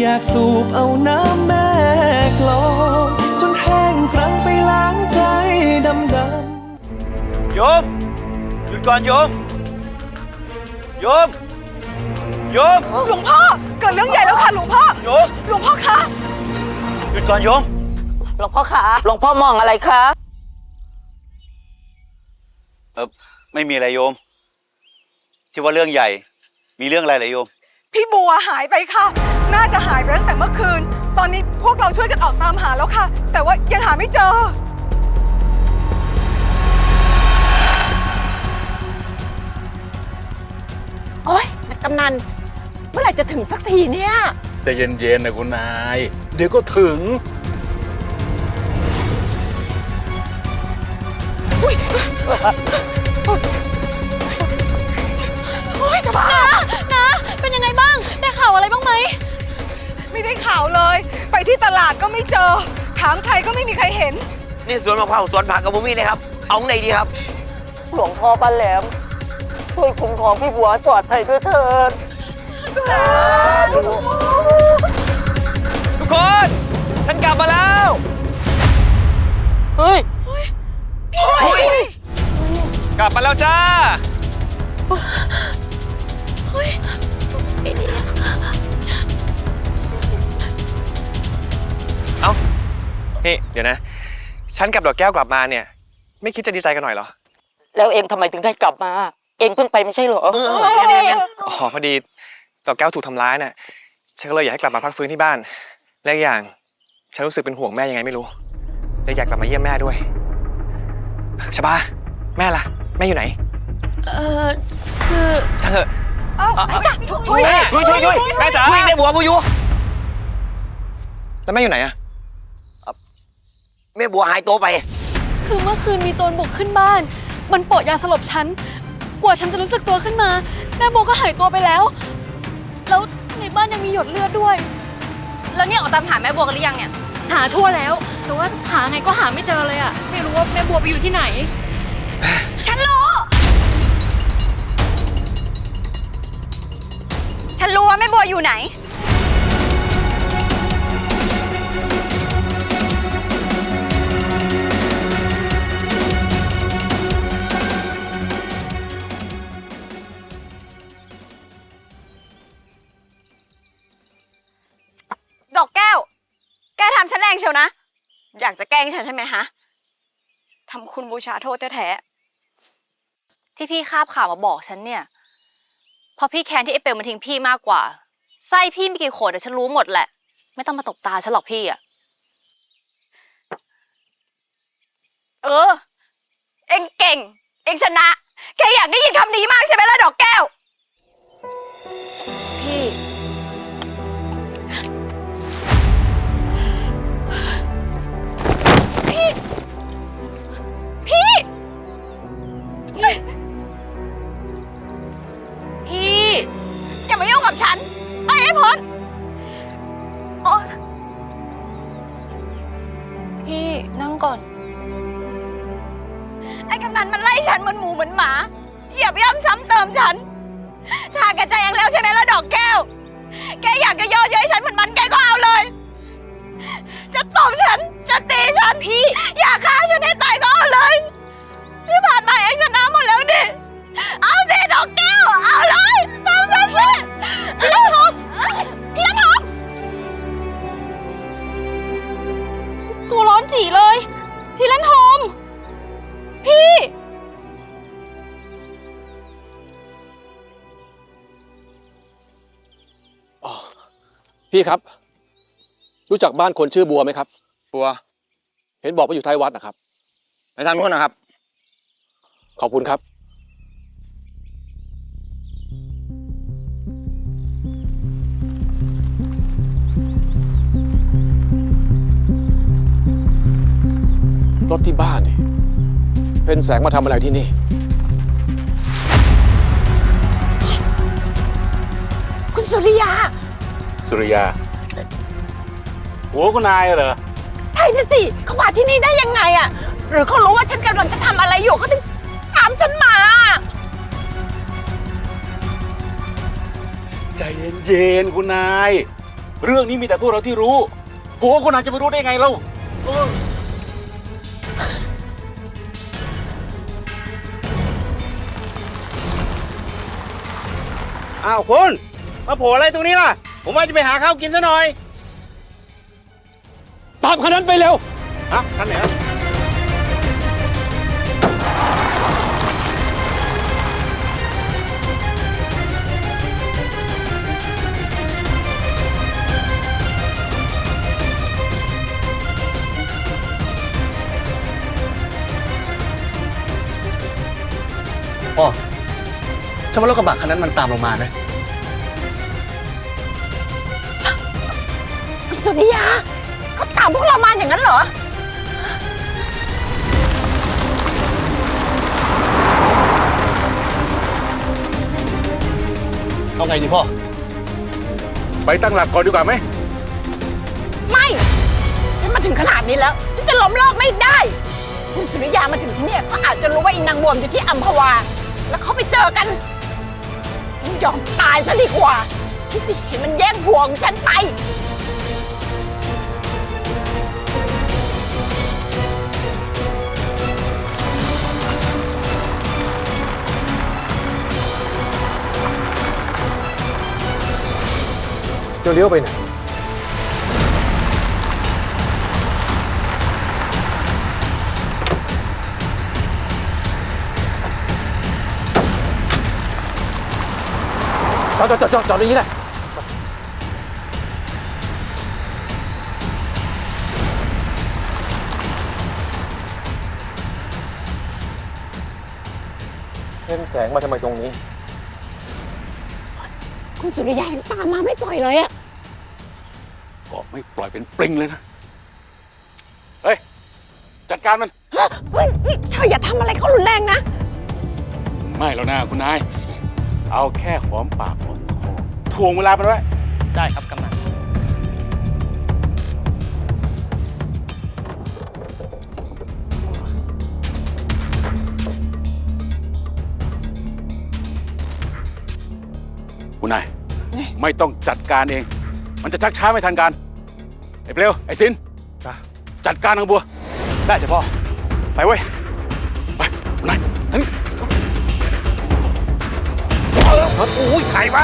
อยากสูบเอาน้ำแม่กลองจนแห้งกรังไปล้างใจดำดำโยม หยุดก่อนโยม โยม โยม หลวงพ่อเกิดเรื่องใหญ่แล้วค่ะหลวงพ่อ โยม หลวงพ่อคะหยุดก่อนโยม หลวงพ่อคะหลวงพ่อมองอะไรคะ เออไม่มีอะไรโยมที่ว่าเรื่องใหญ่ มีเรื่องอะไรเหรอโยม พี่บัวหายไปค่ะ น่าจะหายไปตั้งแต่เมื่อคืน ตอนนี้พวกเราช่วยกันออกตามหาแล้วค่ะ แต่ว่ายังหาไม่เจอ โอ๊ยนักกำนัน เมื่อไหร่จะถึงสักทีเนี่ยใจะเย็นๆนะคุณนาย เดี๋ยวก็ถึงโเลย ไปที่ตลาดก็ไม่เจอ ถามใครก็ไม่มีใครเห็น นี่สวนมะพร้าวสวนผักกับบุมี่เลยครับ เอาไหนดีครับ หลวงพ่อป้าแหลม ช่วยคุ้มครองพี่บัวให้ปลอดภัยด้วยเถิดทุกคน ฉันกลับมาแล้ว เฮ้ย กลับมาแล้วจ้า นี่เดี๋ยวนะ ฉันกับดอกแก้วกลับมาเนี่ย ไม่คิดจะดีใจกันหน่อยเหรอ แล้วเองทำไมถึงได้กลับมา เองเพิ่งไปไม่ใช่เหรออ๋อพอดีดอกแก้วถูกทำร้ายน่ะ ฉันก็เลยอยากให้กลับมาพักฟื้นที่บ้าน และอีกอย่าง ฉันรู้สึกเป็นห่วงแม่ยังไงไม่รู้เลยอยากกลับมาเยี่ยมแม่ด้วยชบาแม่ล่ะ แม่อยู่ไหนเออคือฉันเถอะเอ้าจ้ะทุยแม่ทุยทุยทุยแม่จ๋าทุยแม่บัวบุยูแล้วแม่อยู่ไหนอะ แม่บัวหายตัวไป คือเมื่อคืนมีโจรบุกขึ้นบ้าน มันโปะยาสลบฉัน กว่าฉันจะรู้สึกตัวขึ้นมา แม่โบก็หายตัวไปแล้ว แล้วในบ้านยังมีหยดเลือดด้วย แล้วเนี่ยออกตามหาแม่บัวกันหรือยังเนี่ย หาทั่วแล้ว แต่ว่าหาไงก็หาไม่เจอเลยอะไม่รู้ว่าแม่บัวไปอยู่ที่ไหน ฉันรู้ ฉันรู้ว่าแม่บัวอยู่ไหน อกแก้ว แกทำฉันแรงเชียวนะ อยากจะแกล้งฉันใช่ไหมฮะทำคุณบูชาโทษแท้ๆที่พี่คาบข่าวมาบอกฉันเนี่ยเพราะพี่แค้นที่ไอ้เปลมันทิ้งพี่มากกว่า ไส้พี่มีกี่ขวดแต่ฉันรู้หมดแหละ ไม่ต้องมาตบตาฉันหรอกพี่อะเออ เอ็งเก่ง เอ็งชนะ แกอยากได้ยินคำนี้มากใช่ไหมล่ะดอกแก้ว บย่ำซ้ำเติมฉัน ชาแกใจเองแล้วใช่ไหมล่ะดอกแก้ว แกอยากจะย่อเย้ยฉันเหมือนมันแกก็เอาเลย จะตบฉัน จะตีฉันพี่ อยากฆ่าฉันให้ตายก็เอาเลยที่ผ่านมาเองชนะหมดแล้วดิเอาสิดอกแก้ว เอาเลยตามฉันสิพี่ละทมพี่ละทมตัวร้อนจีเลย พี่เล่นโฮม พี่ครับ รู้จักบ้านคนชื่อบัวไหมครับ บัว เห็นบอกว่าอยู่ท้ายวัดนะครับ ไปทางโน้นนะครับ ขอบคุณครับ รถที่บ้านนี่เป็นแสงมาทำอะไรที่นี่ คุณสุริยา สุริยาหัวคุณนายเหรอใช่นะสิเขามาที่นี่ได้ยังไงอะหรือเขารู้ว่าฉันกำลังจะทำอะไรอยู่เขาถึงตามฉันมา ใจเย็นๆคุณนาย เรื่องนี้มีแต่พวกเราที่รู้ผัวคนนั้นจะไปรู้ได้ไงเล่าอ้าวคุณมาโผล่อะไรตรงนี้ล่ะ ผมว่าจะไปหาข้าวกินซะหน่อยตามคันนั้นไปเร็ว ฮะคันไหนอะพ่อฉันว่ารถกระบะคันนั้นมันตามลงมานะาตามพวกเรามาอย่างนั้นเหรอ เอาไงดีพ่อ ไปตั้งหลักก่อนดีกว่าไหม ไม่ ฉันมาถึงขนาดนี้แล้ว ฉันจะล้มเลิกไม่ได้ คุณสุริยามาถึงที่เนี่ยก็อาจจะรู้ว่าอีนางบวมอยู่ที่อัมพวา แล้วเขาไปเจอกัน ฉันยอมตายซะดีกว่า ที่จะเห็นมันแย่งผัวของฉันไป จะเลี้ยวไปไหนจอดจอดจอดจอดจอดอย่างนี้แหละเล่นแสงมาทำไมตรงนี้ คุณสุริยายังตามมาไม่ปล่อยเลยอะบอก ไม่ปล่อยเป็นปลิงเลยนะ เฮ้ย จัดการมัน เฮ้ยนี่เธออย่าทำอะไรเขารุนแรงนะ ไม่แล้วนะคุณนาย เอาแค่หอมปากหอมคอทวงเวลามันไว้ ได้ครับกำนันคุณนายไม่ต้องจัดการเอง มันจะชักช้าไม่ทันการ ไอ้เปลวไอ้สินจ้ะจัดการนางบัว ได้จ้ะพ่อ ไปเว้ย ไปคุณนายทั้งอุ้ยใครวะ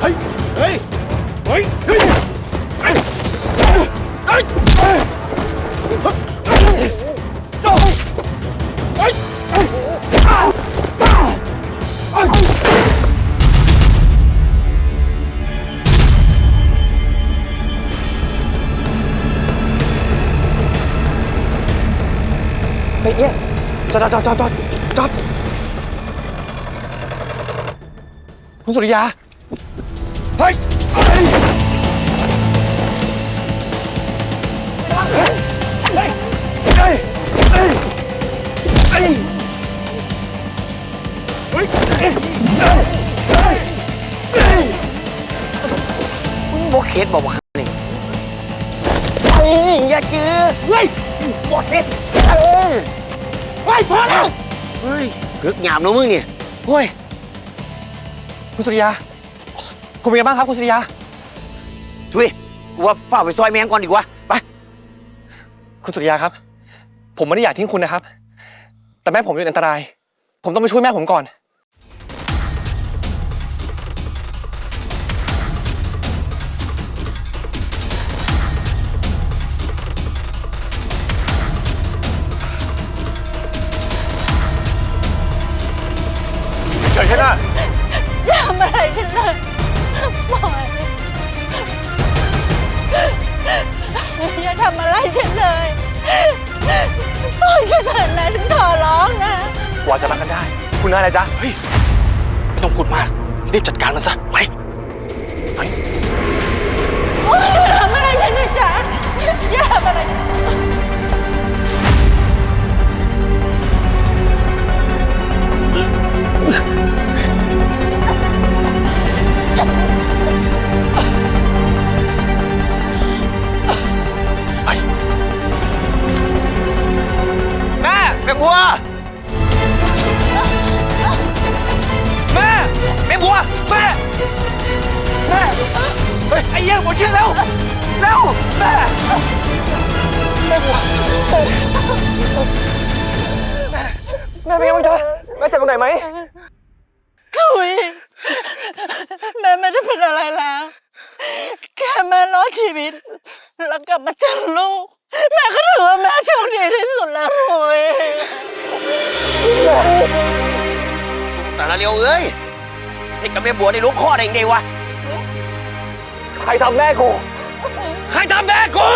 เฮ้ยเฮ้ย เฮ้ย เฮ้ย จอดจอดจอดจอดจอดคุณสุริยา เฮ้ยโบเคสบอกว่านี่เฮ้ยอย่าจื้อเฮ้ยโบเคสเออ เฮ้ยพอแล้ว เฮ้ยกึกหยามเนอะมึงเนี่ยเฮ้ยคุณสุริยา คุณเป็นไงบ้างครับคุณสุริยาทุยกูว่าฝ้าไปซอยแมงก่อนดีกว่า ไป คุณสุริยาครับ ผมไม่ได้อยากทิ้งคุณนะครับ แต่แม่ผมอยู่ในอันตราย ผมต้องไปช่วยแม่ผมก่อน เฉยแค่หน้าอย่าทำอะไรฉันเลยปล่อยอย่าทำอะไรฉันเลยปล่อยฉันเถอะนะฉันขอร้องนะ กว่าจะรักกันได้ คุณนายอะไรจ๊ะเฮ้ยไม่ต้องพูดมากรีบจัดการมันซะไปอย่าทำอะไรฉันนะจ๊ะอย่าทำอะไรฉัน ม่เป็นไงบ้างจ๊ะแม่เจ็บตรงไหนไหมคุยแม่ไม่ได้เป็นอะไรแล้ว แค่แม่รอดชีวิต แล้วกลับมาเจอลูก แม่ก็ถือว่าแม่โชคดีที่สุดแล้วคุยสารเลียวเอ้ยไอ้กับแม่บัวในลูกข้อได้ยังไงวะ ใครทำแม่กู ใครทำแม่กู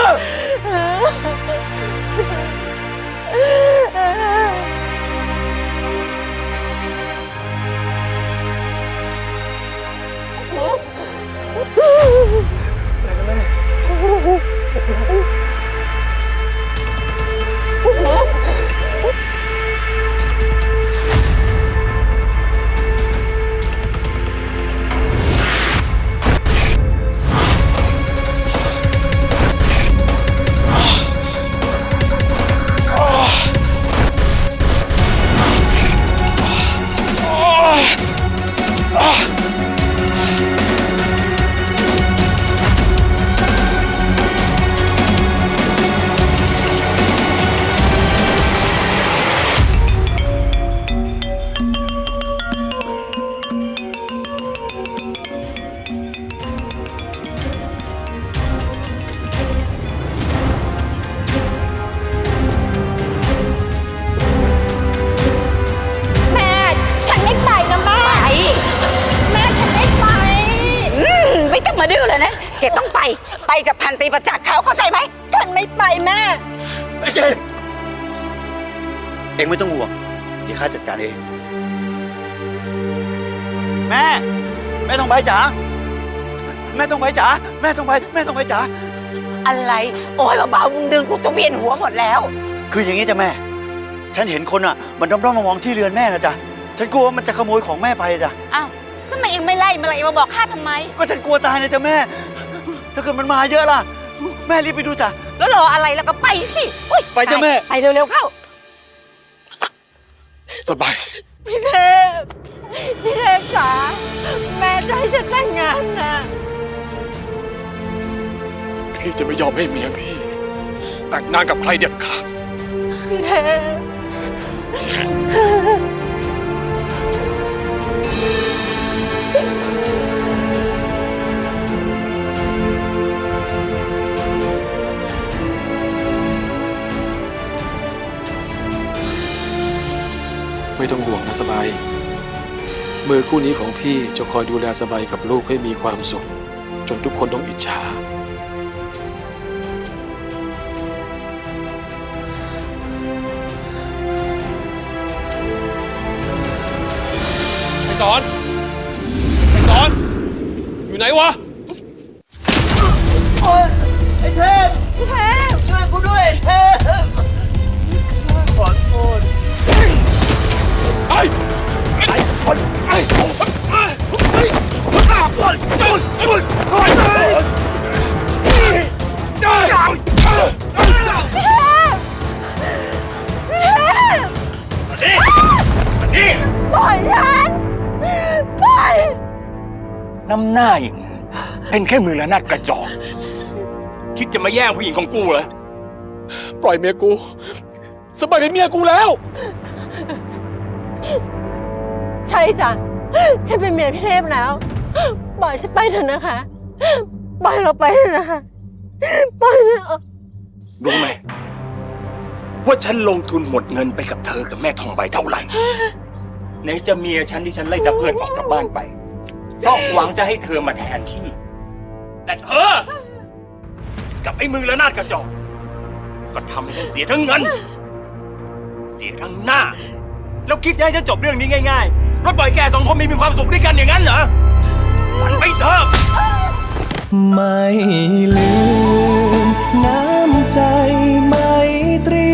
แเองไม่ต้องห่วง เดี๋ยวข้าจัดการเอง แม่ แม่ต้องไปจ๋า แม่ต้องไปจ๋า แม่ต้องไปแม่ต้องไปจ๋า อะไร โอ้ยเบาๆมึงดึงกูจะเวียนหัวหมดแล้ว คืออย่างนี้จ้ะแม่ ฉันเห็นคนอะ มันด้อมๆมองๆที่เรือนแม่นะจ๊ะ ฉันกลัวว่ามันจะขโมยของแม่ไปจ้ะ อ้าวทำไมเองไม่ไล่มาเลยมาบอกข้าทำไม ก็ฉันกลัวตายนะจ๊ะแม่ ถ้าเกิดมันมาเยอะล่ะ แม่รีบไปดูจ้ะ แล้วรออะไรแล้วก็ไปสิอุ๊ยไปจ้ะแม่ ไปเร็วๆเข้า สบาย พี่เทพ พี่เทพจ๋าแม่จะให้ฉันแต่งงานนะพี่จะไม่ยอมให้เมียพี่ แต่งงานกับใครเด็ดขาด พี่เทพ ไม่ต้องห่วงนะสบาย มือคู่นี้ของพี่จะคอยดูแลสบายกับลูกให้มีความสุข จนทุกคนต้องอิจฉา ไอสอน ไอสอน อยู่ไหนวะไอ้เทพเทพ น้ำหน้าอย่างนี้เป็นแค่มือละนาดกระจอกคิดจะมาแย่งผู้หญิงของกูเหรอปล่อยเมียกูสบายเป็นเมียกูแล้ว ใช่จ้ะฉันเป็นเมียพี่เทพแล้วปล่อยฉันไปเถอะนะคะปล่อยเราไปเถอะนะคะปล่อยเถอะรู้ไหมว่าฉันลงทุนหมดเงินไปกับเธอกับแม่ทองใบเท่าไหร่ไหนจะเมียฉันที่ฉันไล่ตะเพื่อนออกจากบ้านไป เพราะหวังจะให้เธอมาแทนที่ แต่เธอ กับไอ้มือและนาดกระจอกก็ทำให้ฉันเสียทั้งเงิน เสียทั้งหน้า แล้วคิดจะให้ฉันจบเรื่องนี้ง่ายๆแราวปล่อยแกสองคนมีมีความสุขด้วยกันอย่างนั้นเหรอฉันไม่เถอะไม่ลืมน้ำใจไมตรี